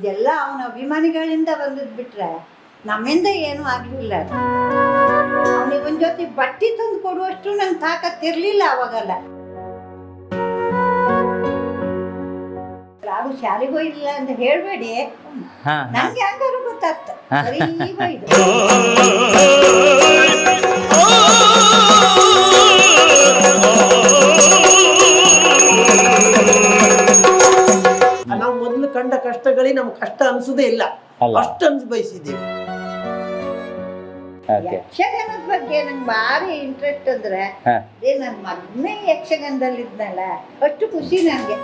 ಇದೆಲ್ಲ ಅವನ ಅಭಿಮಾನಿಗಳಿಂದ ಬಂದದ್ ಬಿಟ್ರೆ ನಮ್ಮಿಂದ ಏನೂ ಆಗಲಿಲ್ಲ ಅವನಿಗೆ ಒಂದ್ ಜೊತೆ ಬಟ್ಟೆ ತಂದು ಕೊಡುವಷ್ಟು ನಂಗೆ ತಾಕತ್ತಿರ್ಲಿಲ್ಲ ಅವಾಗಲ್ಲ. ಯಾರು ಶಾಲೆಗೆ ಹೋಗಿಲ್ಲ ಅಂತ ಹೇಳ್ಬೇಡಿ. ಹಾ. ನಂಗೆ ಹಂಗಾರು ಗೊತ್ತಾಗ್ತ. ಕಷ್ಟಗಳಿಗೆ ನಮ್ಗೆ ಕಷ್ಟ ಅನ್ಸುದೇ ಇಲ್ಲ. ಅಷ್ಟು ಅನ್ಸ್ ಬಯಸಿದ್ದೀವಿ ಯಕ್ಷಗಾನದ ಬಗ್ಗೆ ನಂಗೆ ಭಾರಿ ಇಂಟ್ರೆಸ್ಟ್ ಅಂದ್ರೆ ನನ್ನ ಮಗನೇ ಯಕ್ಷಗಾನದಲ್ಲಿ ಇದ್ನಲ್ಲ ಅಷ್ಟು ಖುಷಿ ನನಗೆ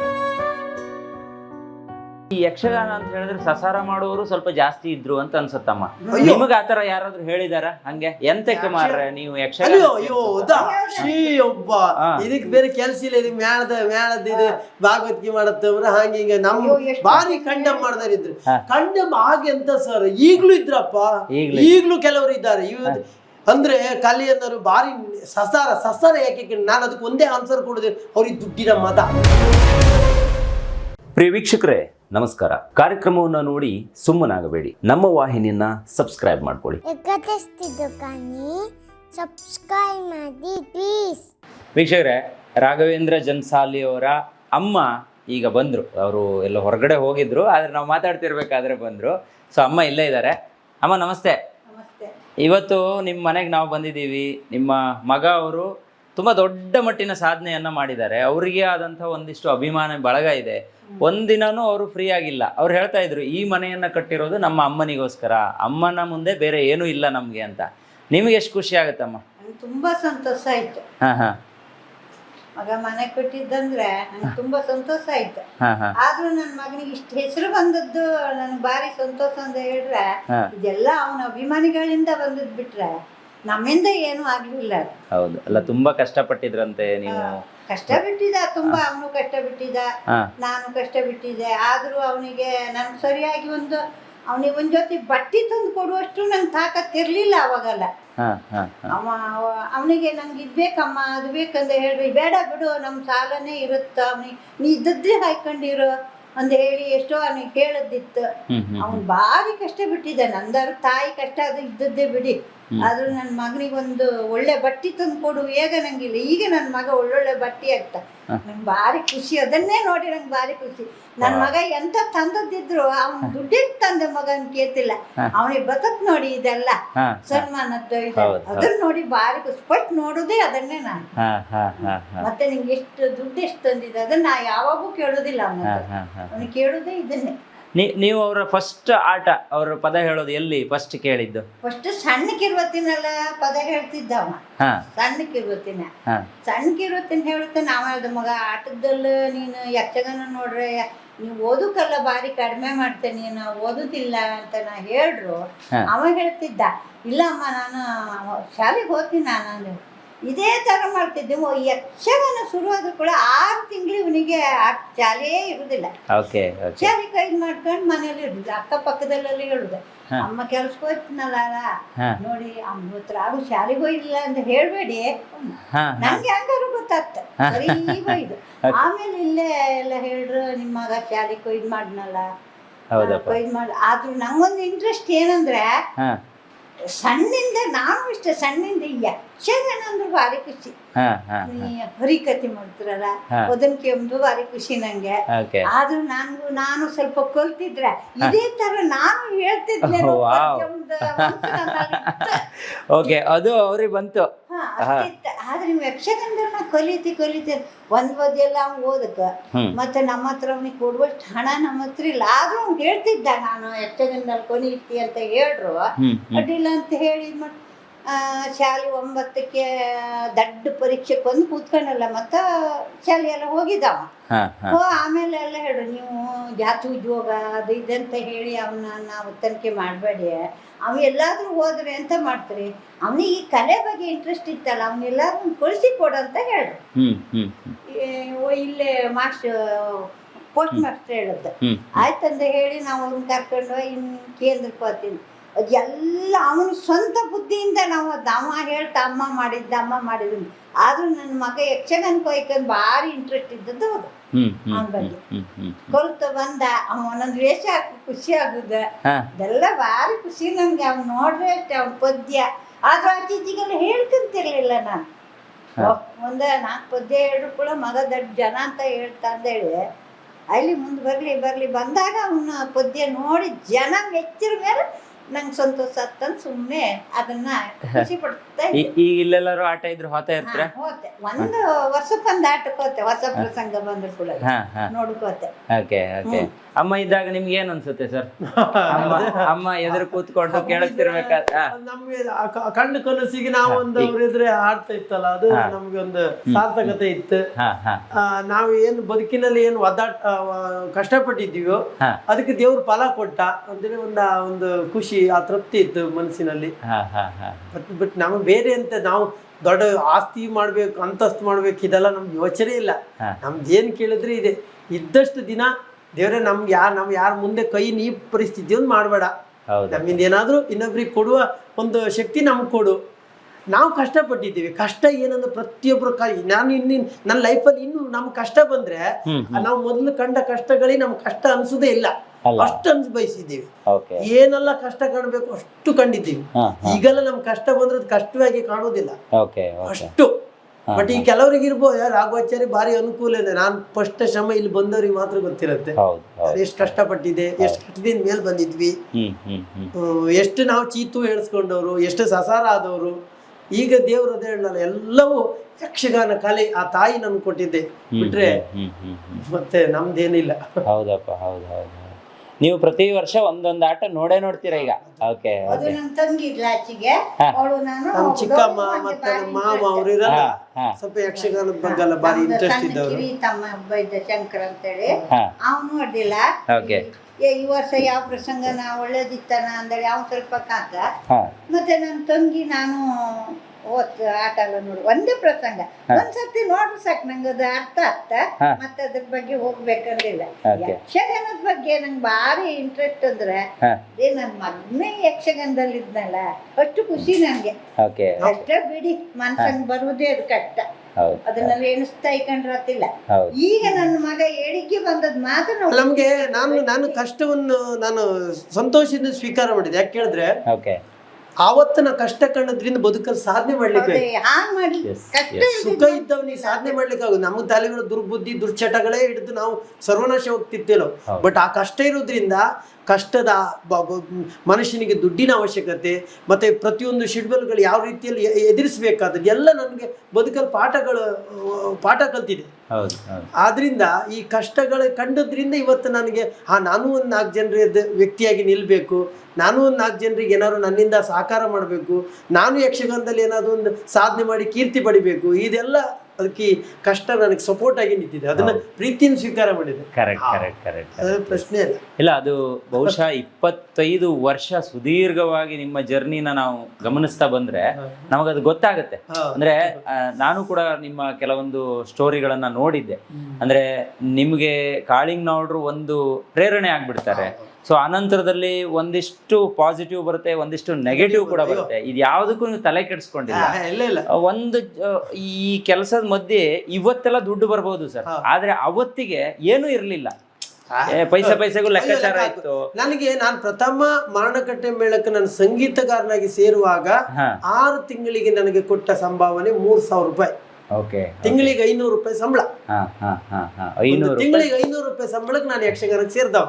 ಈ ಯಕ್ಷಗಾನ ಅಂತ ಹೇಳಿದ್ರೆ ಸಸಾರ ಮಾಡುವವರು ಸ್ವಲ್ಪ ಜಾಸ್ತಿ ಇದ್ರು ಅಂತ ಅನ್ಸುತ್ತಮ್ಮ. ನಿಮಗೆ ಆತರ ಯಾರಾದ್ರೂ ಹೇಳಿದಾರ? ಹಂಗೆ? ಎಂತಕ್ಕೆ ಮಾರ್ರೆ ನೀವು ಯಕ್ಷಗಾನ ಅಯ್ಯೋ ಅಯ್ಯೋ ಹೌದಾ ಶ್ರೀ ಒಬ್ಬ. ಇದಕ್ ಬೇರೆ ಕೆಲ್ಸ ಇಲ್ಲ ಇದಕ್ ಮ್ಯಾಳದ ಮ್ಯಾಳದ ಇದು ಭಾಗವತಿಗೆ ಮಾಡತ್ತವ್ರ ಹಂಗೆ ಹಿಂಗೆ ನಮ್ ಬಾರಿ ಕಂಡಮ್ ಮಾಡ್ದಾರ ಇದ್ರು. ಕಂಡಮ್ ಹಾಗೆ ಅಂತ ಸರ್? ಈಗ್ಲೂ ಇದ್ರಪ್ಪ? ಈಗ್ಲೂ ಕೆಲವರು ಇದ್ದಾರೆ. ಇವತ್ತು ಅಂದ್ರೆ ಕಲಿ ಅನ್ನೋರು ಬಾರಿ ಸಸಾರ ಸಸಾರ ಯಾಕೆ ನಾನು ಅದಕ್ಕೆ ಒಂದೇ ಆನ್ಸರ್ ಕೊಡಿದೆ ಅವ್ರಿಗೆ ದುಡ್ಡಿನ ಮತ ಪ್ರಿಯ ವೀಕ್ಷಕರೇ ನಮಸ್ಕಾರ. ಕಾರ್ಯಕ್ರಮವನ್ನು ನೋಡಿ ಸುಮ್ಮನಾಗಬೇಡಿ. ನಮ್ಮ ವಾಹಿನಿಯನ್ನ ಸಬ್ಸ್ಕ್ರೈಬ್ ಮಾಡ್ಕೊಳ್ಳಿ. ಎಕತೆಸ್ತಿದ್ದು ಕಾನಿ ಸಬ್ಸ್ಕ್ರೈಬ್ ಮಾಡಿ ಪ್ಲೀಸ್ ವೀಕ್ಷಕರೇ ರಾಘವೇಂದ್ರ ಜನ್ಸಾಲಿ ಅವರ ಅಮ್ಮ ಈಗ ಬಂದ್ರು. ಅವರು ಎಲ್ಲ ಹೊರಗಡೆ ಹೋಗಿದ್ರು ಆದ್ರೆ ನಾವು ಮಾತಾಡ್ತಿರ್ಬೇಕಾದ್ರೆ ಬಂದ್ರು. ಸೊ ಅಮ್ಮ ಇಲ್ಲೇ ಇದ್ದಾರೆ ಅಮ್ಮ ನಮಸ್ತೆ. ನಮಸ್ತೆ. ಇವತ್ತು ನಿಮ್ಮ ಮನೆಗೆ ನಾವು ಬಂದಿದ್ದೀವಿ. ನಿಮ್ಮ ಮಗ ಅವರು ತುಂಬ ದೊಡ್ಡ ಮಟ್ಟಿನ ಸಾಧನೆಯನ್ನ ಮಾಡಿದ್ದಾರೆ. ಅವರಿಗೆ ಆದಂಥ ಒಂದಿಷ್ಟು ಅಭಿಮಾನ ಬಳಗ ಇದೆ. ಒಂದಿನನೂ ಅವರು ಫ್ರೀ ಆಗಿಲ್ಲ. ಅವ್ರು ಹೇಳ್ತಾ ಇದ್ರು ಈ ಮನೆಯನ್ನ ಕಟ್ಟಿರೋದು ನಮ್ಮ ಅಮ್ಮನಿಗೋಸ್ಕರ. ಅಮ್ಮನ ಮುಂದೆ ಬೇರೆ ಏನೂ ಇಲ್ಲ ನಮಗೆ ಅಂತ. ನಿಮಗೆ ಎಷ್ಟು ಖುಷಿ ಆಗುತ್ತಮ್ಮ? ತುಂಬ ಸಂತೋಷ ಆಯ್ತು. ಹಾ ಹಾ. ಮಗ ಮನೆ ಕೊಟ್ಟಿದ್ದಂದ್ರೆ ನಂಗೆ ತುಂಬಾ ಸಂತೋಷ ಆಯ್ತು. ಆದ್ರೂ ನನ್ನ ಮಗನಿಗೆ ಇಷ್ಟು ಹೆಸರು ಬಂದದ್ದು ನನಗೆ ಭಾರಿ ಸಂತೋಷ ಅಂತ ಹೇಳಿದ್ರೆ ಹಾ. ಇದೆಲ್ಲ ಅವನ ಅಭಿಮಾನಿಗಳಿಂದ ಬಂದದ್ ಬಿಟ್ರೆ ನಮ್ಮಿಂದ ಏನು ಆಗ್ಲಿಲ್ಲ. ಹೌದು. ಅಲ್ಲ ತುಂಬಾ ಕಷ್ಟಪಟ್ಟಿದ್ರಂತೆ ನೀವು. ಕಷ್ಟ ಬಿಟ್ಟಿದ ತುಂಬಾ ಅವನು ಕಷ್ಟ ಬಿಟ್ಟಿದ ಹಾ. ನಾನು ಕಷ್ಟ ಬಿಟ್ಟಿದೆ ಆದ್ರೂ ಅವನಿಗೆ ನನ್ ಸರಿಯಾಗಿ ಒಂದು ಅವನಿಗೆ ಒಂದ್ ಜೊತೆ ಬಟ್ಟೆ ತಂದು ಕೊಡುವಷ್ಟು ನಂಗೆ ತಾಕತ್ತಿರ್ಲಿಲ್ಲ ಅವಾಗಲ್ಲ. ಹಾ ಹಾ ಹಾ. ಅವ ಅವನಿಗೆ ನಂಗೆ ಇದ್ಬೇಕಮ್ಮ ಅದು ಬೇಕಂತ ಹೇಳ್ರಿ ಬೇಡ ಬಿಡು ನಮ್ಮ ಸಾಲನೇ ಇರುತ್ತ? ಅವನಿಗೆ ನೀ ಇದ್ದದ್ದೇ ಹಾಕೊಂಡಿರೋ ಅಂತ ಹೇಳಿ ಎಷ್ಟೋ ಅವನಿಗೆ ಕೇಳದಿತ್ತು ಹ್ಮ್ ಹ್ಮ್ ಅವನು ಭಾರಿ ಕಷ್ಟ ಬಿಟ್ಟಿದ್ದ ನಂದಾರು ತಾಯಿ ಕಷ್ಟ ಅದು ಇದ್ದದ್ದೇ ಬಿಡಿ. ಆದ್ರೂ ನನ್ನ ಮಗನಿಗೆ ಒಂದು ಒಳ್ಳೆ ಬಟ್ಟೆ ತಂದು ಕೊಡು ಈಗ ನಂಗಿಲ್ಲ. ಈಗ ನನ್ನ ಮಗ ಒಳ್ಳೊಳ್ಳೆ ಬಟ್ಟೆ ಆಗ್ತ ನಂಗೆ ಭಾರಿ ಖುಷಿ. ಅದನ್ನೇ ನೋಡಿ ನಂಗೆ ಭಾರಿ ಖುಷಿ. ನನ್ನ ಮಗ ಎಂತ ತಂದದ್ದಿದ್ರು ಅವನ್ ದುಡ್ಡಿನ ತಂದೆ ಮಗನ್ ಕೇತಿಲ್ಲ ಅವನಿಗೆ ಬದುಕ್ ನೋಡಿ ಇದೆಲ್ಲ. ಸನ್ಮಾನದ್ದು. ಅದನ್ನ ನೋಡಿ ಭಾರಿ ಖುಷಿ. ಪಟ್ ನೋಡುದೇ ಅದನ್ನೇ ನಾನು. ಮತ್ತೆ ನಿಂಗೆ ಎಷ್ಟು ದುಡ್ಡು ಎಷ್ಟು ತಂದಿದೆ ಅದನ್ನ ನಾ ಯಾವಾಗೂ ಕೇಳೋದಿಲ್ಲ ಅವನ ಅವನಿಗೆ ಕೇಳೋದೇ ಇದನ್ನೇ. ನೀವು ಅವರ ಫಸ್ಟ್ ಆಟ ಅವರ ಪದ ಹೇಳೋದು ಎಲ್ಲಿ ಫಸ್ಟ್ ಕೇಳಿದ್ದು? ಫಸ್ಟ್ ಸಣ್ಣಕ್ಕಿರುವತ್ತಿನೆಲ್ಲ ಪದ ಹೇಳ್ತಿದ್ದ ಅವ ಹಾ ಸಣ್ಣಕ್ಕಿರುವತ್ತಿನ ಹಾ. ಸಣ್ಣಕ್ಕಿರುವತ್ತಿನ ಹೇಳುತ್ತೆ ನಾವು ಹೇಳ್ದ ಮಗ ಆಟದಲ್ಲಿ ನೀನು ಯಕ್ಷಗಾನ ನೋಡ್ರೆ ನೀವು ಓದಕ್ಕೆಲ್ಲ ಬಾರಿ ಕಡಿಮೆ ಮಾಡ್ತೆ ನೀನು ಓದುದಿಲ್ಲ ಅಂತ ನಾ ಹೇಳ್ರು. ಅವ ಹೇಳ್ತಿದ್ದ ಇಲ್ಲಮ್ಮ ನಾನು ಶಾಲೆಗೆ ಹೋಗ್ತೀನಿ ನಾನು. ಇದೇ ಥರ ಮಾಡ್ತಿದ್ದೆ. ಓ, ಯಕ್ಷಗಾನ ಶುರುವಾದ ಕೂಡ ಆರು ತಿಂಗಳು ಇವನಿಗೆ ಶಾಲೆಯೇ ಇರುವುದಿಲ್ಲ ಓಕೆ ಶಾಲೆ ಕೈ ಮಾಡ್ಕೊಂಡು ಮನೇಲಿ ಇರುದಿಲ್ಲ ಅಕ್ಕಪಕ್ಕದಲ್ಲೆಲ್ಲ ಹೇಳುದು. ಅಮ್ಮ ಕೆಲ್ಸಕ್ಕೆ ಹೋಯ್ತಿನಲ್ಲ ನೋಡಿ ಅಮ್ಮ ಹತ್ರ ಯಾರು ಶಾಲೆಗೆ ಹೋಗಿಲ್ಲ ಅಂತ ಹೇಳ್ಬೇಡಿ. ನಂಗೆ ಹಂಗಾರು ಗೊತ್ತಾಗ್ತ. ಬೈದು ಆಮೇಲೆ ಇಲ್ಲೇ ಎಲ್ಲ ಹೇಳ್ರು ನಿಮ್ಮ ಮಗ ಶಾಲೆಗೆ ಕೊಯ್ದು ಮಾಡ್ನಲ್ಲ ಹೌದಪ್ಪ. ಕೊಯ್ದು ಮಾಡಿ ಆದ್ರೂ ನಂಗೊಂದು ಇಂಟ್ರೆಸ್ಟ್ ಏನಂದ್ರೆ ಸಣ್ಣಿಂದ ನಾನು ಇಷ್ಟ ಸಣ್ಣಿಂದ ಯಕ್ಷಗಾನ ಅಂದ್ರೆ ಭಾರಿ ಖುಷಿ. ನೀ ಹರಿಕತೆ ಮಾಡ್ತಿರಲ್ಲ ಅದನ್ ಕೆಮ್ಮದು ಭಾರಿ ಖುಷಿ ನಂಗೆ. ಆದ್ರೂ ನಾನು ನಾನು ಸ್ವಲ್ಪ ಕಲ್ತಿದ್ರೆ ಇದೇ ತರ ನಾನು ಹೇಳ್ತಿದ್ದೆ ಓಕೆ ಅದು ಅವ್ರಿಗೆ ಬಂತು. ಆದ್ರೆ ನೀವು ಯಕ್ಷಗಾನದಲ್ಲಿ ನಾ ಕಲಿತಿ ಕಲಿತಿ ಒಂದ್ ಬದಿಯೆಲ್ಲ ಅವ್ನು ಓದಕ್ಕ. ಮತ್ತೆ ನಮ್ಮ ಹತ್ರ ಅವ್ನಿಗೆ ಕೊಡುವಷ್ಟು ಹಣ ನಮ್ಮ ಹತ್ರ ಇಲ್ಲ. ಆದ್ರೂ ಅವ್ನು ಹೇಳ್ತಿದ್ದ ನಾನು ಯಕ್ಷಗಾನದಲ್ಲಿ ಕೊಲಿತಿ ಅಂತ ಹೇಳ್ರು. ಅಡ್ಡಿಲ್ಲ ಅಂತ ಹೇಳಿ ಮತ್ತೆ ಆ, ಶಾಲೆ ಒಂಬತ್ತಕ್ಕೆ ದಡ್ಡ ಪರೀಕ್ಷೆ ಬಂದು ಕೂತ್ಕೊಂಡಲ್ಲ ಮತ್ತ ಶಾಲೆ ಎಲ್ಲ ಹೋಗಿದ್ದಾವ. ಹಾ ಆಮೇಲೆ ಎಲ್ಲ ಹೇಳ್ರಿ ನೀವು ಜಾತಿ ಉದ್ಯೋಗ ಅದು ಇದಂತ ಹೇಳಿ ಅವನ್ನ ನಾವು ತನಿಖೆ ಮಾಡಬೇಡಿ. ಅವ ಎಲ್ಲಾದರೂ ಹೋದ್ರೆ ಅಂತ ಮಾಡ್ತಾರೆ? ಅವನಿಗೆ ಈ ಕಲೆ ಬಗ್ಗೆ ಇಂಟ್ರೆಸ್ಟ್ ಇತ್ತಲ್ಲ ಅವನ್ನೆಲ್ಲಾದ್ರೂ ಕಳಿಸಿ ಕೊಡು ಅಂತ ಹೇಳ್ರಿ. ಓ ಇಲ್ಲೇ ಮಾಸ್ಟರ್ ಪೋಸ್ಟ್ ಮಾಸ್ಟರ್ ಹೇಳದ್ದು ಆಯ್ತಂತ ಹೇಳಿ ನಾವು ಅವ್ನ ಕರ್ಕೊಂಡು ಇನ್ನು ಕೇಂದ್ರಕ್ಕೆ ಹೋಗ್ತೀನಿ. ಅದೆಲ್ಲ ಅವನ ಸ್ವಂತ ಬುದ್ಧಿಯಿಂದ ನಾವು ಅದು ಅಮ್ಮ ಹೇಳ್ತಾ ಅಮ್ಮ ಮಾಡಿದ್ದ ಅಮ್ಮ ಮಾಡಿದ್ದು. ಆದ್ರೂ ನನ್ನ ಮಗ ಯಕ್ಷಗಾನಕ್ಕೆ ಹೋಯ್ಕೊಂಡು ಭಾರಿ ಇಂಟ್ರೆಸ್ಟ್ ಇದ್ದದ್ದು ಹೌದು ಅವ್ನ್ ಬಗ್ಗೆ. ಕೊಲ್ತು ಬಂದ ಅವ ಒಂದೊಂದು ವೇಷ ಹಾಕಿ ಖುಷಿ ಆಗುದ. ಅದೆಲ್ಲ ಭಾರಿ ಖುಷಿ ನನ್ಗೆ ಅವ್ನು ನೋಡ್ರೆ ಅಷ್ಟೇ ಅವ್ನ ಪದ್ಯ. ಆದ್ರೂ ಆಚೀಚೆಗೆಲ್ಲ ಹೇಳ್ಕೊಂತಿರ್ಲಿಲ್ಲ ನಾನು. ಮುಂದೆ ಒಂದ ನಾಲ್ಕು ಪದ್ಯ ಹೇಳಿದ್ರು ಕೂಡ ಮಗ ದೊಡ್ಡ ಜನ ಅಂತ ಹೇಳ್ತಂದೇಳಿ ಅಲ್ಲಿ ಮುಂದೆ ಬರ್ಲಿ ಬರ್ಲಿ ಬಂದಾಗ ಅವನ ಪದ್ಯ ನೋಡಿ ಜನ ಮೆಚ್ಚಿರ ಮೇಲೆ ನಂಗೆ ಸಂತೋಷ ಆಗ್ತಂದು ಸುಮ್ಮನೆ ಅದನ್ನ ಖುಷಿ ಪಡ್ತಾ ಇದ್ದೆ. ಈ- ಈಗ ಇಲ್ಲೆಲ್ಲಾರು ಆಟ ಇದ್ರು ಹೋತಾ ಇರ್ತೀರ? ಹಾ, ಹೋತೆ ಒಂದು ವರ್ಷಕ್ಕೊಂದು ಆಟಕ್ಕೆ ಹೋತೆ ಹೊಸ ಪ್ರಸಂಗ ಬಂದ್ರು ಕೂಡ ಹಾ ಹಾ. ನೋಡ್ಕೋತೆ ಓಕೆ ಓಕೆ. ಅಮ್ಮ ಇದ್ದಾಗ ನಿಮ್ಗೆ ಏನ್ ಅನ್ಸುತ್ತೆ ಸರ್? ಅಮ್ಮ ಅಮ್ಮ ಎದುರು ಕೂತ್ಕೊಂಡು ಕೇಳುತ್ತಿರ್ಬೇಕಾದ ನಮ್ಗೆ ಆ ಕ- ಕಣ್ಣು ಕನಸಿಗೆ ನಾವು ಒಂದು ಅವ್ರ ಎದುರೇ ಆಡ್ತಾ ಇತ್ತಲ್ಲ ಅದು ಹಾ. ನಮ್ಗೆ ಒಂದು ಸಾರ್ಥಕತೆ ಇತ್ತು. ಹಾ ಹಾ. ಆ, ನಾವು ಏನು ಬದುಕಿನಲ್ಲಿ ಏನು ಒದ್ದಾಟ ಆ, ಕಷ್ಟಪಟ್ಟಿದ್ದೀವೋ ಹಾ. ಅದಕ್ಕೆ ದೇವ್ರು ಫಲ ಕೊಟ್ಟ ಅಂದ್ರೆ ಒಂದು ಆ ಒಂದು ಖುಷಿ ಆ ತೃಪ್ತಿ ಇತ್ತು ಮನಸ್ಸಿನಲ್ಲಿ. ಬಟ್ ಬಟ್ ನಮಗೆ ಬೇರೆ ಅಂತ ನಾವು ದೊಡ್ಡ ಆಸ್ತಿ ಮಾಡ್ಬೇಕು ಅಂತಸ್ತು ಮಾಡ್ಬೇಕು ಇದೆಲ್ಲ ನಮ್ಗೆ ಯೋಚನೆ ಇಲ್ಲ. ನಮ್ದು ಏನ್ ಕೇಳಿದ್ರೆ ಇದೆ. ಇದ್ದಷ್ಟು ದಿನ ದೇವ್ರೆ ನಮ್ಗೆ ಯಾರು ನಮ್ ಯಾರ ಮುಂದೆ ಕೈ ನೀ ಪರಿಸ್ಥಿತಿಯನ್ನು ಮಾಡಬೇಡ. ಹೌದು. ನಮ್ಮಿಂದ ಏನಾದರೂ ಇನ್ನೊಬ್ರಿಗೆ ಕೊಡುವ ಒಂದು ಶಕ್ತಿ ನಮ್ಗೆ ಕೊಡು. ನಾವು ಕಷ್ಟಪಟ್ಟಿದ್ದೀವಿ. ಕಷ್ಟ ಏನಂದ್ರೆ ಪ್ರತಿಯೊಬ್ಬರು ನಾನು ಇನ್ನು ನನ್ನ ಲೈಫಲ್ಲಿ ಇನ್ನು ನಮ್ಗೆ ಕಷ್ಟ ಬಂದ್ರೆ ನಾವು ಮೊದಲು ಕಂಡ ಕಷ್ಟಗಳೇ ನಮ್ಗೆ ಕಷ್ಟ ಅನ್ಸುದೇ ಇಲ್ಲ. ಅಷ್ಟು ಅನ್ಸ್ ಬಯಸಿದ್ದೀವಿ ಏನೆಲ್ಲ ಕಷ್ಟ ಕಾಣಬೇಕು ಅಷ್ಟು ಕಂಡಿದ್ದೀವಿ. ಈಗೆಲ್ಲ ನಮ್ಗೆ ಕಷ್ಟ ಬಂದ್ರೆ ಅದು ಕಷ್ಟವಾಗಿ ಕಾಣೋದಿಲ್ಲ. ಅಷ್ಟು. ಬಟ್ ಈ ಕೆಲವರಿಗೆ ಇರ್ಬೋದು ರಾಘವಾಚಾರಿ ಭಾರಿ ಅನುಕೂಲ ಇದೆ. ನಾನು ಫಸ್ಟ್ ಶ್ರಮ ಇಲ್ಲಿ ಬಂದವ್ರಿಗೆ ಮಾತ್ರ ಗೊತ್ತಿರುತ್ತೆ. ಎಷ್ಟು ಕಷ್ಟಪಟ್ಟಿದೆ ಎಷ್ಟು ಕಷ್ಟದಿಂದ ಮೇಲೆ ಬಂದಿದ್ವಿ. ಎಷ್ಟು ನಾವು ಚೀತು ಹೇಳ್ಸ್ಕೊಂಡವ್ರು ಎಷ್ಟು ಸಸಾರ ಆದವರು ಈಗ ದೇವರು ಅದೇ ಹೇಳಲ್ಲ ಎಲ್ಲವೂ ಯಕ್ಷಗಾನ ಕಲೆ ಆ ತಾಯಿ ನಮ್ಗೆ ಕೊಟ್ಟಿದ್ದೆ. ಬಿಟ್ರೆ ಮತ್ತೆ ನಮ್ದೇನಿಲ್ಲ. ಹೌದಪ್ಪ ಹೌದು ಹೌದು. ನೀವು ಪ್ರತಿ ವರ್ಷ ಒಂದೊಂದು ಆಟ ನೋಡೇ ನೋಡ್ತೀರಾ ಈಗ? ಓಕೆ ಅದು ಓಕೆ. ನನ್ನ ತಂಗಿ ಆಚೆಗೆ. ಹಾ. ಅವಳು ನಾನು ನಮ್ ಚಿಕ್ಕಮ್ಮ ಮತ್ತೆ ನಮ್ಮ ಮಾವ. ಅವ್ರು ಇರಲ್ಲ. ಸ್ವಲ್ಪ ಯಕ್ಷಗಾನದ ಬಗ್ಗೆ ಎಲ್ಲ ನಮ್ದು ಇಂಟ್ರೆಸ್ಟ್ ಇದ್ದವರು. ತಮ್ಮ ಹಬ್ಬ ಇದ್ದ ಶಂಕರ್ ಅಂತೇಳಿ. ಹಾ. ಅವನು ಅಡ್ಡಿಲ್ಲ. Okay. ಏ, ಈ ವರ್ಷ ಯಾವ ಪ್ರಸಂಗನ ಒಳ್ಳೇದಿತ್ತನ ಅಂದೇಳಿ ಯಾವ ಸ್ವಲ್ಪ ಕಾಕ. ಮತ್ತೆ ನನ್ನ ತಂಗಿ ನಾನು ಓದ್ ಆಟ ಎಲ್ಲ ನೋಡು ಒಂದೇ ಪ್ರಸಂಗ. ಒಂದ್ಸತಿ ನೋಡ್ರಿ ಸಾಕು ನಂಗೆ ಅದು ಅರ್ಥ ಆಗ್ತ. ಮತ್ತೆ ಅದ್ರ ಬಗ್ಗೆ ಹೋಗ್ಬೇಕಂದಿಲ್ಲ. ಯಕ್ಷಗಾನದ ಬಗ್ಗೆ ನಂಗೆ ಭಾರಿ ಇಂಟ್ರೆಸ್ಟ್ ಅಂದ್ರೆ ಅದೇ ಏ ನನ್ನ ಮಗನೇ ಯಕ್ಷಗಾನದಲ್ಲಿ ಇದ್ನಲ್ಲ ಅಷ್ಟು ಖುಷಿ ನನಗೆ. ಅಷ್ಟೇ ಬಿಡಿ ಮನ್ಸಂಗ್ ಬರುವುದೇ ಅದು ಕಷ್ಟ. ಹೌದು. ಅದನ್ನೆಲ್ಲ ಎಣಿಸ್ತಾ ಇಕೊಂಡ್ರತ್ತಿಲ್ಲ ಈಗ ನನ್ನ ಮಗ ಏಳಿಗೆ ಬಂದದ್ ಮಾತ್ರ ನಮ್ಗೆ ನಾನು ನಾನು ಕಷ್ಟವನ್ನು ನಾನು ಸಂತೋಷದಿಂದ ಸ್ವೀಕಾರ ಮಾಡಿದೆ. ಯಾಕೆ ಕೇಳಿದ್ರೆ? ಓಕೆ. ಆವತ್ತಿನ ಕಷ್ಟ ಕಂಡದ್ರಿಂದ ಬದುಕಲ್ಲಿ ಸಾಧನೆ ಮಾಡ್ಲಿಕ್ಕೆ ಸುಖ ಇದ್ದವನಿಗೆ ಸಾಧನೆ ಮಾಡ್ಲಿಕ್ಕೆ ಆಗುದು. ನಮ್ಮ ತಲೆಗಳು ದುರ್ಬುದ್ಧಿ ದುರ್ಚಟಗಳೇ ಹಿಡಿದು ನಾವು ಸರ್ವನಾಶ ಹೋಗ್ತಿರ್ತೇನೋ ಬಟ್ ಆ ಕಷ್ಟ ಇರೋದ್ರಿಂದ ಕಷ್ಟದ ಮನುಷ್ಯನಿಗೆ ದುಡ್ಡಿನ ಅವಶ್ಯಕತೆ ಮತ್ತೆ ಪ್ರತಿಯೊಂದು ಶೆಡ್ಯೂಲ್ಗಳು ಯಾವ ರೀತಿಯಲ್ಲಿ ಎದುರಿಸ್ಬೇಕಾದದ್ದು ಎಲ್ಲ ನನಗೆ ಬದುಕಲ್ಲಿ ಪಾಠಗಳು ಪಾಠ ಕಲ್ತಿದೆ. ಆದ್ರಿಂದ ಈ ಕಷ್ಟಗಳ ಕಂಡದ್ರಿಂದ ಇವತ್ತು ನನಗೆ ಆ ನಾನು ಒಂದು ನಾಲ್ಕು ಜನರ ವ್ಯಕ್ತಿಯಾಗಿ ನಿಲ್ಬೇಕು ನಾನು ಒಂದು ನಾಲ್ಕು ಜನರಿಗೆ ಏನಾದ್ರು ನನ್ನಿಂದ ಸಹಕಾರ ಮಾಡಬೇಕು ನಾನು ಯಕ್ಷಗಾನದಲ್ಲಿ ಏನಾದರೂ ಒಂದು ಸಾಧನೆ ಮಾಡಿ ಕೀರ್ತಿ ಪಡಿಬೇಕು ಇದೆಲ್ಲ ಅದಕ್ಕೆ ಕಷ್ಟ ನನಗೆ ಸಪೋರ್ಟ್ ಆಗಿ ನಿಂತಿದೆ. ಅದನ್ನ ಪ್ರೀತಿಯಿಂದ ಸ್ವೀಕಾರ ಮಾಡಿದೆ. ಕರೆಕ್ಟ್ ಕರೆಕ್ಟ್ ಕರೆಕ್ಟ್ ಪ್ರಶ್ನೆ ಇಲ್ಲ ಇಲ್ಲ ಅದು ಬಹುಶಃ ಇಪ್ಪತ್ತೈದು ವರ್ಷ ಸುದೀರ್ಘವಾಗಿ ನಿಮ್ಮ ಜರ್ನಿನ ನಾವು ಗಮನಿಸ್ತಾ ಬಂದ್ರೆ ನಮಗದು ಗೊತ್ತಾಗುತ್ತೆ. ಅಂದ್ರೆ ನಾನು ಕೂಡ ನಿಮ್ಮ ಕೆಲವೊಂದು ಸ್ಟೋರಿಗಳನ್ನ ನೋಡಿದ್ದೆ. ಅಂದ್ರೆ ನಿಮ್ಗೆ ಕಾಳಿಂಗ್ ನೋಡ್ರು ಒಂದು ಪ್ರೇರಣೆ ಆಗ್ಬಿಡ್ತಾರೆ. ಸೊ ಅನಂತರದಲ್ಲಿ ಒಂದಿಷ್ಟು ಪಾಸಿಟಿವ್ ಬರುತ್ತೆ ಒಂದಿಷ್ಟು ನೆಗೆಟಿವ್ ಕೂಡ ಬರುತ್ತೆ. ಇದು ಯಾವುದಕ್ಕೂ ನೀವು ತಲೆ ಕೆಡಿಸ್ಕೊಂಡಿಲ್ಲ. ಒಂದು ಈ ಕೆಲಸದ ಮಧ್ಯೆ ಇವತ್ತೆಲ್ಲ ದುಡ್ಡು ಬರ್ಬೋದು ಸರ್. ಆದ್ರೆ ಅವತ್ತಿಗೆ ಏನೂ ಇರಲಿಲ್ಲ. ಪೈಸೆ ಪೈಸೆಗೂ ಲೆಕ್ಕಾಚಾರ ಆಯ್ತು ಇತ್ತು. ನನಗೆ ನಾನು ಪ್ರಥಮ ಮರಣಕಟ್ಟೆ ಮೇಳಕ್ಕೆ ನಾನು ಸಂಗೀತಗಾರನಾಗಿ ಸೇರುವಾಗ ಆರು ತಿಂಗಳಿಗೆ ನನಗೆ ಕೊಟ್ಟ ಸಂಭಾವನೆ ಮೂರ್ ಸಾವಿರ ರೂಪಾಯಿ. ಓಕೆ ತಿಂಗಳಿಗೆ ಐನೂರು ರೂಪಾಯಿ ಸಂಬಳ. ಐನೂರು ತಿಂಗಳಿಗೆ ಐನೂರು ರೂಪಾಯಿ ಸಂಬಳಕ್ಕೆ ನಾನು ಯಕ್ಷಗಾನಕ್ಕೆ ಸೇರ್ದವ.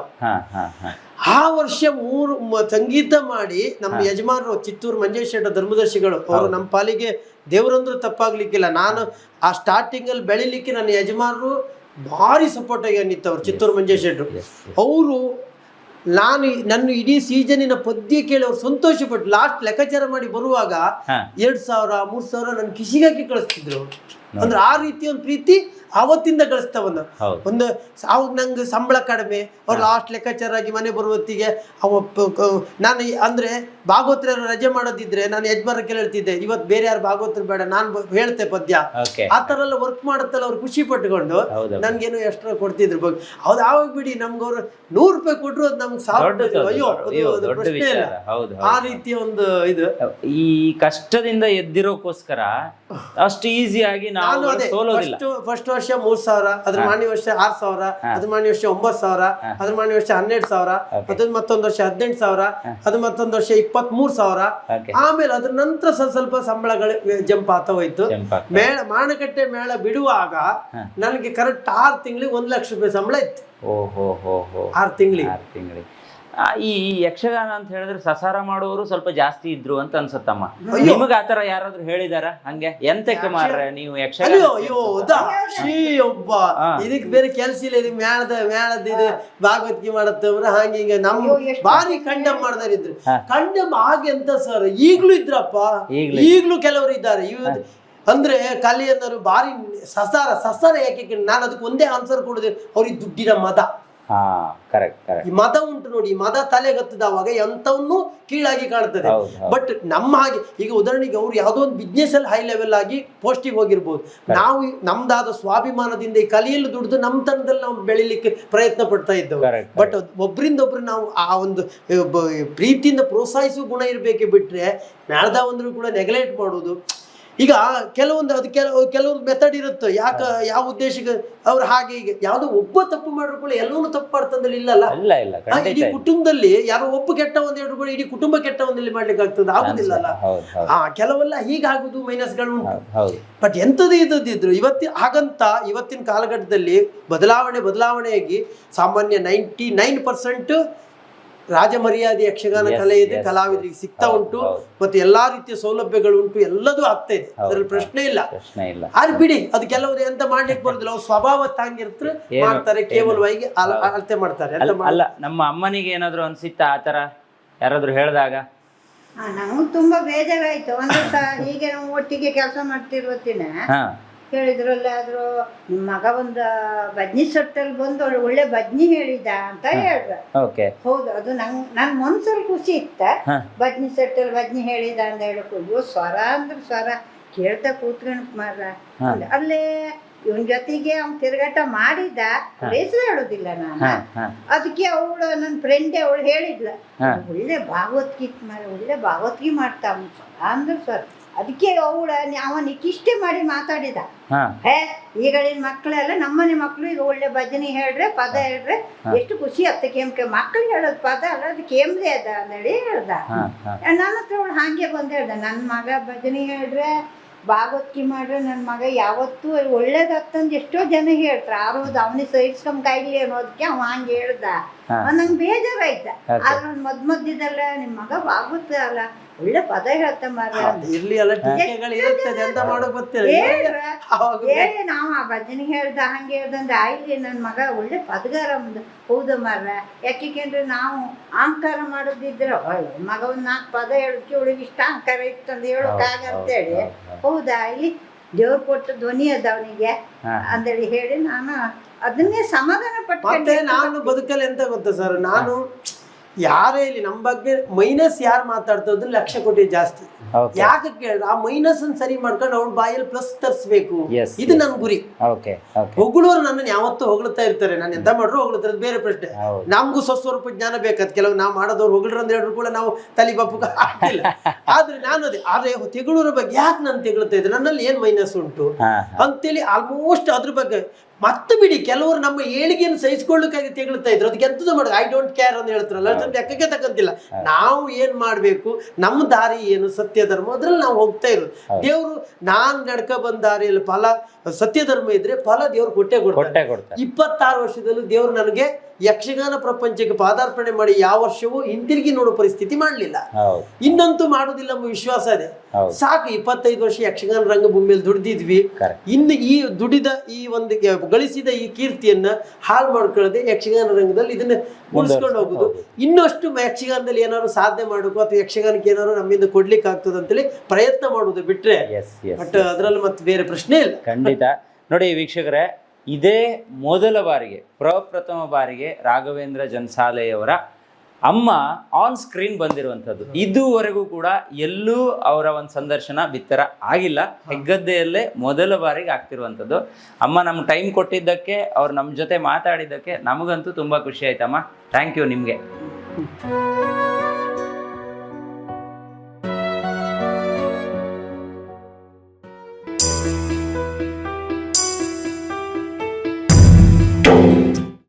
ಆ ವರ್ಷ ಮೂರು ಸಂಗೀತ ಮಾಡಿ ನಮ್ಮ ಯಜಮಾನರು ಚಿತ್ತೂರು ಮಂಜೇಶ್ ಶೆಟ್ಟ ಧರ್ಮದರ್ಶಿಗಳು ಅವರು ನಮ್ಮ ಪಾಲಿಗೆ ದೇವರಂದ್ರು ತಪ್ಪಾಗ್ಲಿಕ್ಕಿಲ್ಲ. ನಾನು ಆ ಸ್ಟಾರ್ಟಿಂಗ್ ಅಲ್ಲಿ ಬೆಳಿಲಿಕ್ಕೆ ನನ್ನ ಯಜಮಾನರು ಭಾರಿ ಸಪೋರ್ಟ್ ಆಗಿ ನಿಂತವ್ರು ಚಿತ್ತೂರು ಮಂಜೇಶ್ ಶೆಟ್ರು. yes. ಅವರು ನಾನು ನನ್ನ ಇಡೀ ಸೀಸನಿನ ಪದ್ಯ ಕೇಳಿ ಅವ್ರು ಸಂತೋಷ ಪಟ್ಟು ಲಾಸ್ಟ್ ಲೆಕ್ಕಾಚಾರ ಮಾಡಿ ಬರುವಾಗ ಎರಡ್ ಸಾವಿರ ಮೂರ್ ಸಾವಿರ ನನ್ನ ಕಿಸಿಗಾಕಿ ಕಳಿಸ್ತಿದ್ರು. ಅಂದ್ರೆ ಆ ರೀತಿ ಒಂದು ಪ್ರೀತಿ ಆವತ್ತಿಂದ ಗಳಿಸ್ತಾವನ್ನ ಒಂದು ಅವಾಗ ನಂಗೆ ಸಂಬಳ ಕಡಿಮೆ ಅವ್ರು ಲಾಸ್ಟ್ ಲೆಕ್ಕಾಚಾರ ಆಗಿ ಮನೆ ಬರುವ ಹೊತ್ತಿಗೆ ಅವ ನಾನು ಅಂದ್ರೆ ಭಾಗವತರ ರಜೆ ಮಾಡೋದಿದ್ರೆ ನಾನು ಯಜಮಾನ ಹೇಳ್ತಿದ್ದೆ ಇವತ್ತು ಬೇರೆ ಯಾರು ಭಾಗವತರು ಬೇಡ ನಾನು ಹೇಳ್ತೆ ಪದ್ಯ. ಆ ಥರ ಎಲ್ಲ ವರ್ಕ್ ಮಾಡುತ್ತಲ್ಲ ಅವ್ರು ಖುಷಿ ಪಟ್ಟುಕೊಂಡು ನನ್ಗೇನು ಎಕ್ಸ್ಟ್ರಾ ಕೊಡ್ತಿದ್ರು ಬಗ್ಗೆ ಹೌದು ಆವಾಗ ಬಿಡಿ ನಮ್ಗೆ ಅವ್ರು ನೂರು ರೂಪಾಯಿ ಕೊಟ್ರು ಅದು ನಮ್ಗೆ ಹೌದು ಆ ರೀತಿಯ ಒಂದು ಇದು. ಈ ಕಷ್ಟದಿಂದ ಎದ್ದಿರೋಕ್ಕೋಸ್ಕರ ಅಷ್ಟು ಈಸಿಯಾಗಿ ನಾನು ನಾವು ಸೋಲೋದಿಲ್ಲ. ಫಸ್ಟ್ ವರ್ಷ ಮೂರ್ ಸಾವಿರ ಅದ್ರ ಮಾನ್ಯ ವರ್ಷ ಆರ್ ಸಾವಿರ ಅದ್ರ ಮಾನ್ಯ ವರ್ಷ ಒಂಬತ್ ಸಾವಿರ ಅದ್ರ ಮಾನ್ಯ ವರ್ಷ ಹನ್ನೆರಡ್ ಸಾವಿರ ಅದ್ರ ಮತ್ತೊಂದ್ ವರ್ಷ ಹದಿನೆಂಟು ಸಾವಿರ ಅದ್ ಮತ್ತೊಂದ್ ವರ್ಷ ಇಪ್ಪತ್ತ್ ಮೂರ್ ಸಾವಿರ ಆಮೇಲೆ ಅದ್ರ ನಂತರ ಸ್ವಲ್ಪ ಸ್ವಲ್ಪ ಸಂಬಳಗಳು ಜಂಪ್ ಆತ ಹೋಯ್ತು. ಮೇಳ ಮಾಣಕಟ್ಟೆ ಮೇಳ ಬಿಡುವಾಗ ನನಗೆ ಕರೆಕ್ಟ್ ಆರ್ ತಿಂಗಳಿಗೆ ಒಂದ್ ಲಕ್ಷ ರೂಪಾಯಿ ಸಂಬಳ ಇತ್ತು. ಓಹೋ ಹೋ ಹೋ ಆರ್ ತಿಂಗಳಿಗೆ. ಆರು ತಿಂಗಳಿಗೆ. ಆ, ಈ ಯಕ್ಷಗಾನ ಅಂತ ಹೇಳಿದ್ರೆ ಸಸಾರ ಮಾಡುವವರು ಸ್ವಲ್ಪ ಜಾಸ್ತಿ ಇದ್ರು ಅಂತ ಅನ್ಸುತ್ತಮ್ಮ. ನಿಮಗ ಆತರ ಯಾರಾದ್ರೂ ಹೇಳಿದಾರ? ಹಂಗೆ? ಎಂತಕ್ಕೆ ಮಾರ್ರೆ ನೀವು ಯಕ್ಷಗಾನ ಅಯ್ಯೋ ಅಯ್ಯೋ ಹೌದಾ ಶ್ರೀ ಒಬ್ಬ. ಇದಕ್ ಬೇರೆ ಕೆಲ್ಸ ಇಲ್ಲ ಇದು ಮೇಳದ ಮೇಳದ ಇದು ಭಾಗವತಿಗೆ ಮಾಡತ್ತವ್ರ ಹಂಗೆ ಹಿಂಗೆ ನಮ್ ಬಾರಿ ಕಂಡಮ್ ಮಾಡ್ದಾರ ಇದ್ರು. ಕಂಡಮ್ ಹಾಗೆ ಅಂತ ಸರ್ ಈಗ್ಲೂ ಇದ್ರಪ್ಪ. ಈಗ್ಲೂ ಕೆಲವರು ಇದ್ದಾರೆ. ಇವ್ ಅಂದ್ರೆ ಕಲೆ ಬಾರಿ ಭಾರಿ ಸಸಾರ ಸಸಾರ ಯಾಕೆ ನಾನು ಅದಕ್ಕೆ ಒಂದೇ ಆನ್ಸರ್ ಕೊಡುದೆ ಅವ್ರಿಗೆ ದುಡ್ಡಿನ ಮದ. ಹಾ ಕರೆಕ್ಟ್ ಕರೆಕ್ಟ್ ಈ ಮದ ಉಂಟು ನೋಡಿ ಮದ ತಲೆಗತ್ತಿದವಾಗ ಎಂತವನ್ನು ಕೀಳಾಗಿ ಕಾಣ್ತದೆ. ಬಟ್ ನಮ್ಮ ಹಾಗೆ ಈಗ ಉದಾಹರಣೆಗೆ ಅವ್ರು ಯಾವುದೋ ಒಂದು ಬಿಸ್ನೆಸ್ ಅಲ್ಲಿ ಹೈ ಲೆವೆಲ್ ಆಗಿ ಪೋಸ್ಟಿಗೆ ಹೋಗಿರ್ಬೋದು. ನಾವು ನಮ್ದಾದ ಸ್ವಾಭಿಮಾನದಿಂದ ಈ ಕಲಿಯಲು ದುಡಿದು ನಮ್ಮ ತನದಲ್ಲಿ ನಾವು ಬೆಳಿಲಿಕ್ಕೆ ಪ್ರಯತ್ನ ಪಡ್ತಾ ಇದ್ದವು. ಬಟ್ ಒಬ್ಬರಿಂದ ಒಬ್ರು ನಾವು ಆ ಒಂದು ಪ್ರೀತಿಯಿಂದ ಪ್ರೋತ್ಸಾಹಿಸುವ ಗುಣ ಇರಬೇಕೆ ಬಿಟ್ರೆ ಒಂದ್ರು ಕೂಡ ನೆಗ್ಲೆಕ್ಟ್ ಮಾಡೋದು ಈಗ ಕೆಲವೊಂದು ಅದು ಕೆಲವು ಕೆಲವೊಂದು ಮೆಥಡ್ ಇರುತ್ತೆ. ಯಾಕ ಯಾವ ಉದ್ದೇಶಕ್ಕೆ ಅವ್ರು ಹಾಗೆ ಈಗ ಯಾವುದೋ ಒಬ್ಬ ತಪ್ಪು ಮಾಡಿದ್ರು ಕೂಡ ಎಲ್ಲವನ್ನೂ ತಪ್ಪು ಮಾಡ್ತಂದ್ರೆ ಇಲ್ಲಲ್ಲ? ಇಲ್ಲ ಇಲ್ಲ ಇಡೀ ಕುಟುಂಬದಲ್ಲಿ ಯಾರೋ ಒಬ್ಬ ಕೆಟ್ಟ ಒಂದ್ ಎರಡು ಕೂಡ ಇಡೀ ಕುಟುಂಬ ಕೆಟ್ಟ ಒಂದಲ್ಲಿ ಮಾಡ್ಲಿಕ್ಕೆ ಆಗ್ತದೆ ಆಗುದಿಲ್ಲಲ್ಲ ಆ ಕೆಲವೆಲ್ಲ ಹೀಗಾಗುದು ಮೈನಸ್ಗಳು ಉಂಟು. ಬಟ್ ಎಂಥದ್ದು ಇದ್ದದಿದ್ರು ಇವತ್ತಿನ ಹಾಗಂತ ಇವತ್ತಿನ ಕಾಲಘಟ್ಟದಲ್ಲಿ ಬದಲಾವಣೆ ಬದಲಾವಣೆಯಾಗಿ ಸಾಮಾನ್ಯ ನೈಂಟಿ ನೈನ್ ಪರ್ಸೆಂಟ್ ರಾಜ ಮರ್ಯಾದೆ ಯಕ್ಷಗಾನ ಕಲೆ ಇದೆ ಕಲಾವಿದರಿಗೆ ಸಿಗ್ತಾ ಉಂಟು. ಮತ್ತೆ ಎಲ್ಲಾ ರೀತಿಯ ಸೌಲಭ್ಯಗಳು ಉಂಟು ಎಲ್ಲದೂ ಆಗ್ತಾ ಇದೆ. ಅದ್ರಲ್ಲಿ ಪ್ರಶ್ನೆ ಇಲ್ಲ. ಪ್ರಶ್ನೆ ಇಲ್ಲ. ಆದ್ರೆ ಬಿಡಿ ಅದು ಕೆಲವರು ಎಂತ ಮಾಡ್ಲಿಕ್ಕೆ ಬರುದಿಲ್ಲ. ಅವ್ರ ಸ್ವಭಾವ ತಾಂಗಿರ್ತಾರೆ ಮಾಡ್ತಾರೆ ಕೇವಲವಾಗಿ ಅಲ- ಅಳತೆ ಮಾಡ್ತಾರೆ. ಅಲ್ಲ ನಮ್ಮ ಅಮ್ಮನಿಗೆ ಏನಾದ್ರು ಅನ್ಸಿತ್ತಾ ಆತರ ಯಾರಾದ್ರೂ ಹೇಳಿದಾಗ? ಆ, ನಮ್ಗೆ ತುಂಬಾ ಬೇಜಾರಾಯ್ತು. ಒಂದು ಹೀಗೆ ಒಟ್ಟಿಗೆ ಕೆಲಸ ಮಾಡ್ತಿರುವತ್ತಿನ. ಹಾ ಹೇಳಿದ್ರಲ್ಲ ಆದ್ರೂ ನಿಮ್ಮ ಮಗ ಒಂದು ಬಜ್ನಿ ಸೊಟ್ಟಲ್ಲಿ ಬಂದು ಒಳ್ಳೆ- ಒಳ್ಳೆ ಬಜ್ನಿ ಹೇಳಿದ ಅಂತ ಹೇಳ್ದ. ಓಕೆ. ಹೌದು ಅದು ನಂಗ್ ನನ್ ಮನ್ಸಲ್ಲಿ ಖುಷಿ ಇತ್ತ. ಭಜ್ನಿ ಸೊಟ್ಟಲ್ಲಿ ಭಜ್ನಿ ಬಜ್ನಿ ಹೇಳಿದ ಅಂತ ಹೇಳಕ್ ಅಯ್ಯೋ ಸ್ವರ ಅಂದ್ರೆ ಸ್ವರ ಕೇಳ್ತಾ ಕೂತ್ಕೊಂಡ್ ಮಾರ ಅಲ್ಲೇ ಇವನ್ ಜೊತೆಗೆ ಅವ್ನ್ ತಿರುಗಾಟ ಮಾಡಿದ ಹೆಸರು ಹೇಳೋದಿಲ್ಲ ನಾನು. ಅದಕ್ಕೆ ಅವಳು ನನ್ನ ಫ್ರೆಂಡೇ ಅವಳು ಹೇಳಿದ್ಲ. ಒಳ್ಳೆ ಭಾಗವತ್ಗೀತ್ ಮಾರ ಒಳ್ಳೆ ಭಾಗವತ್ಗಿ ಮಾಡ್ತಾ ಅಂದ್ರೆ ಸ್ವರ. ಅದಕ್ಕೆ ಅವಳ ಅವನಿಗೆ ಇಷ್ಟೇ ಮಾಡಿ ಮಾತಾಡಿದ. ಹಾ. ಈಗಳಿನ ಮಕ್ಕಳೆಲ್ಲ ನಮ್ಮನೆ ಮಕ್ಕಳು ಈಗ ಒಳ್ಳೆ ಭಜನೆ ಹೇಳ್ರೆ ಪದ ಹೇಳ್ರೆ ಎಷ್ಟು ಖುಷಿ ಅತ್ತ ಕೇಮ್ಕೆ. ಮಕ್ಕಳು ಹೇಳೋದು ಪದ ಅಲ್ಲ ಅದು ಕೇಮ್ದೆ ಅದ ಅಂದೇಳಿ ಹೇಳ್ದ. ನನ್ನ ಹತ್ರ ಅವಳು ಹಾಗೆ ಬಂದು ಹೇಳ್ದ ನನ್ನ ಮಗ ಭಜನೆ ಹೇಳ್ರೆ ಭಾಗವತ್ಕಿ ಮಾಡ್ರೆ ನನ್ನ ಮಗ ಯಾವತ್ತೂ ಒಳ್ಳೇದಾಗ್ತಂದು ಎಷ್ಟೋ ಜನ ಹೇಳ್ತಾರೆ. ಆರೋದು ಅವನಿಗೆ ಸಹಿಸ್ಕೊಂಡ್ ಕಾಯಿಲಿ ಅನ್ನೋದಕ್ಕೆ ಅವ ಹಂಗೆ ಹೇಳ್ದ. ನಂಗೆ ಬೇಜಾರಾಯ್ತ. ಆದ್ರೆ ಮದ್ ಮಧ್ಯದಲ್ಲ ನಿಮ್ಮ ಮಗ ಭಾಗವತ್ ಅಲ್ಲ. ಒಳ್ಳೆ ಪದ ಹೇಳ್ತಾ ಮಾರ್ರೆ ಇರ್ಲಿ ಅಲ್ಲ ಟೀಕೆಗಳು ಇರುತ್ತದೆ ಅಂತ ಮಾಡೋಕ್ ಗೊತ್ತಿಲ್ಲ ಹೇಳ್ರ ಅವಾಗ ಹೇಳಿ ನಾವು ಆ ಭಜನೆ ಹೇಳ್ದ ಹಂಗೆ ಹೇಳ್ದಂದ್ರೆ ಆಯ್ಲಿ ನನ್ನ ಮಗ ಒಳ್ಳೆ ಪದಗಾರ ಮುಂದೆ ಹೌದು ಮಾರ್ರ ಯಾಕೆಂದ್ರೆ ನಾವು ಅಹಂಕಾರ ಮಾಡೋದಿದ್ರೆ ಮಗ ಒಂದ್ ನಾಲ್ಕು ಪದ ಹೇಳಕ್ಕೆ ಅವಳಿಗೆ ಇಷ್ಟ ಅಹಂಕಾರ ಇತ್ತಂದು ಹೇಳೋಕ್ಕಾಗ ಅಂತೇಳಿ ಹೌದಾ ಇಲ್ಲಿ ದೇವ್ರು ಕೊಟ್ಟ ಧ್ವನಿ ಅದ ಅವನಿಗೆ ಅಂತೇಳಿ ಹೇಳಿ ನಾನು ಅದನ್ನೇ ಸಮಾಧಾನ ಪಟ್ಟು ನಾನು ಬದುಕಲ್ಲಿ ಎಂತ ಗೊತ್ತಾ ಸರ್? ನಾನು ಯಾರೇ ಇಲ್ಲಿ ನಮ್ಮ ಬಗ್ಗೆ ಮೈನಸ್ ಯಾರು ಮಾತಾಡ್ತದ ಲಕ್ಷ ಕೋಟಿ ಜಾಸ್ತಿ. ಯಾಕೆ ಕೇಳಿದ್ರೆ ಆ ಮೈನಸ್ ಅನ್ನು ಸರಿ ಮಾಡ್ಕೊಂಡು ಅವ್ರ ಬಾಯಲ್ಲಿ ಪ್ಲಸ್ ತರಿಸ್ಬೇಕು. ಇದು. ನನ್ನ ಗುರಿ. ಹೊಗಳೋರು ನನ್ನನ್ನು ಯಾವತ್ತೂ ಹೊಗಳ್ತಾ ಇರ್ತಾರೆ. ನಾನು ಎಂತ ಮಾಡ್ರು ಹೊಗಳ್ತಾರೆ ಬೇರೆ ಪ್ರಶ್ನೆ. ನಮ್ಗೂ ಸ್ವಸ್ವರೂಪ ಜ್ಞಾನ ಬೇಕಾದ ಕೆಲವು ನಾವು ಮಾಡೋದವ್ರು ಹೊಗಳರು ಅಂತ ಹೇಳಿದ್ರು ಕೂಡ ನಾವು ತಲೆ ಬಪ್ಪು ಆಗ್ತಿಲ್ಲ ಆದ್ರೆ ನಾನು ಅದೇ ಆದ್ರೆ ತೆಗಳೂರ ಬಗ್ಗೆ ಯಾಕೆ ನಾನು ತೆಗಳ್ತಾ ಇದ್ದೆ? ನನ್ನಲ್ಲಿ ಏನ್ ಮೈನಸ್ ಉಂಟು? ಅಂತೇಳಿ ಆಲ್ಮೋಸ್ಟ್ ಅದ್ರ ಬಗ್ಗೆ ಮತ್ತೆ ಬಿಡಿ ಕೆಲವರು ನಮ್ಮ ಏಳಿಗೆಯನ್ನು ಸಹಿಸಿಕೊಳ್ಳಕ್ಕಾಗಿ ತೆಗಳ್ತಾ ಇದ್ರು. ಅದಕ್ಕೆ ಎಂತದ್ದು ಮಾಡೋದು. ಐ ಡೋಂಟ್ ಕೇರ್ ಅಂತ ಹೇಳ್ತಾರಲ್ಲ ಅದ್ರ ಲೆಕ್ಕಕ್ಕೆ ತಕ್ಕಂತಿಲ್ಲ. ನಾವು ಏನ್ ಮಾಡ್ಬೇಕು? ನಮ್ಮ ದಾರಿ ಏನು? ಸತ್ಯ ಧರ್ಮ? ಅದ್ರಲ್ಲಿ ನಾವು ಹೋಗ್ತಾ ಇರೋದು. ದೇವರು ನಾನ್ ನಡ್ಕ ಬಂದ ದಾರಿಯಲ್ಲಿ ಫಲ ಸತ್ಯ ಧರ್ಮ ಇದ್ರೆ ಫಲ ದೇವ್ರು ಕೊಟ್ಟೆ ಕೊಡ್ತಾರೆ. ಇಪ್ಪತ್ತಾರು ವರ್ಷದಲ್ಲೂ ದೇವ್ರು ನನಗೆ ಯಕ್ಷಗಾನ ಪ್ರಪಂಚಕ್ಕೆ ಪಾದಾರ್ಪಣೆ ಮಾಡಿ ಯಾವ ವರ್ಷವೂ ಹಿಂತಿರುಗಿ ನೋಡೋ ಪರಿಸ್ಥಿತಿ ಮಾಡಲಿಲ್ಲ. ಇನ್ನಂತೂ ಮಾಡುದಿಲ್ಲ ಎಂಬ ವಿಶ್ವಾಸ ಇದೆ. ಸಾಕು ಇಪ್ಪತ್ತೈದು ವರ್ಷ ಯಕ್ಷಗಾನ ರಂಗಭೂಮಿಯಲ್ಲಿ ದುಡಿದಿದ್ವಿ. ಇನ್ನು ಈ ದುಡಿದ ಈ ಒಂದು ಗಳಿಸಿದ ಈ ಕೀರ್ತಿಯನ್ನ ಹಾಳು ಮಾಡ್ಕೊಳ್ಳದೆ ಯಕ್ಷಗಾನ ರಂಗದಲ್ಲಿ ಇದನ್ನ ಉಳಿಸ್ಕೊಂಡು ಹೋಗುದು. ಇನ್ನಷ್ಟು ಯಕ್ಷಗಾನದಲ್ಲಿ ಏನಾದ್ರು ಸಾಧನೆ ಮಾಡಬೇಕು ಅಥವಾ ಯಕ್ಷಗಾನಕ್ಕೆ ಏನಾದ್ರು ನಮ್ಮಿಂದ ಕೊಡ್ಲಿಕ್ಕೆ ಆಗ್ತದೆ ಅಂತೇಳಿ ಪ್ರಯತ್ನ ಮಾಡುದು ಬಿಟ್ರೆ ಬಟ್ ಅದ್ರಲ್ಲಿ ಮತ್ತೆ ಬೇರೆ ಪ್ರಶ್ನೆ ಇಲ್ಲ. ಖಂಡಿತ. ನೋಡಿ ವೀಕ್ಷಕರೇ ಇದೇ ಮೊದಲ ಬಾರಿಗೆ ಪ್ರಪ್ರಥಮ ಬಾರಿಗೆ ರಾಘವೇಂದ್ರ ಜನ್ಸಾಲೆಯವರ ಅಮ್ಮ ಆನ್ ಸ್ಕ್ರೀನ್ ಬಂದಿರುವಂಥದ್ದು. ಇದುವರೆಗೂ ಕೂಡ ಎಲ್ಲೂ ಅವರ ಒಂದು ಸಂದರ್ಶನ ಬಿತ್ತರ ಆಗಿಲ್ಲ. ಹೆಗ್ಗದ್ದೆಯಲ್ಲೇ ಮೊದಲ ಬಾರಿಗೆ ಆಗ್ತಿರುವಂಥದ್ದು. ಅಮ್ಮ ನಮ್ಗೆ ಟೈಮ್ ಕೊಟ್ಟಿದ್ದಕ್ಕೆ ಅವ್ರು ನಮ್ಮ ಜೊತೆ ಮಾತಾಡಿದ್ದಕ್ಕೆ ನಮಗಂತೂ ತುಂಬ ಖುಷಿ ಆಯ್ತಮ್ಮ. ಥ್ಯಾಂಕ್ ಯು ನಿಮಗೆ.